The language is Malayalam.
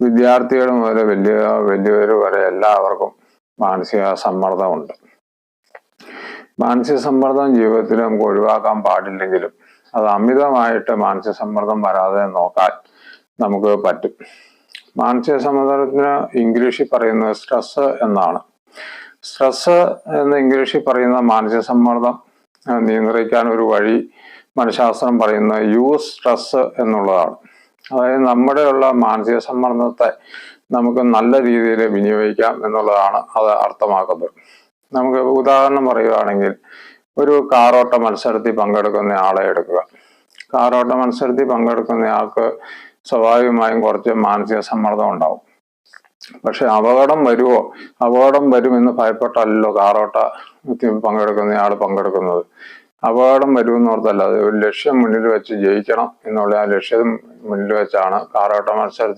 വിദ്യാർത്ഥികൾ മുതൽ വലിയ വലിയവർ വരെ എല്ലാവർക്കും മാനസിക സമ്മർദ്ദമുണ്ട്. മാനസിക സമ്മർദ്ദം ജീവിതത്തിൽ നമുക്ക് ഒഴിവാക്കാൻ പാടില്ലെങ്കിലും അത് അമിതമായിട്ട് മാനസിക സമ്മർദ്ദം വരാതെ നോക്കാൻ നമുക്ക് പറ്റും. മാനസിക സമ്മർദ്ദത്തിന് ഇംഗ്ലീഷിൽ പറയുന്നത് സ്ട്രെസ് എന്നാണ്. സ്ട്രെസ് എന്ന് ഇംഗ്ലീഷിൽ പറയുന്ന മാനസിക സമ്മർദ്ദം നിയന്ത്രിക്കാൻ ഒരു വഴി മനഃശാസ്ത്രം പറയുന്ന യൂസ് സ്ട്രെസ് എന്നുള്ളതാണ്. അതായത് നമ്മുടെയുള്ള മാനസിക സമ്മർദ്ദത്തെ നമുക്ക് നല്ല രീതിയിൽ വിനിയോഗിക്കാം എന്നുള്ളതാണ് അത് അർത്ഥമാക്കുന്നത്. നമുക്ക് ഉദാഹരണം പറയുകയാണെങ്കിൽ ഒരു കാറോട്ട മത്സരത്തിൽ പങ്കെടുക്കുന്ന ആളെ എടുക്കുക. കാറോട്ട മത്സരത്തിൽ പങ്കെടുക്കുന്ന ആൾക്ക് സ്വാഭാവികമായും കുറച്ച് മാനസിക സമ്മർദ്ദം ഉണ്ടാവും. പക്ഷെ അപകടം വരുമോ അപകടം വരുമെന്ന് ഭയപ്പെട്ടല്ലോ കാറോട്ട പങ്കെടുക്കുന്ന ആൾ പങ്കെടുക്കുന്നത്. അപകടം വരും എന്നോർത്തല്ല അത് ഒരു ലക്ഷ്യം മുന്നിൽ വെച്ച് ജയിക്കണം എന്നുള്ള ആ ലക്ഷ്യം മുന്നിൽ വെച്ചാണ് കാറോട്ട മത്സരത്തിൽ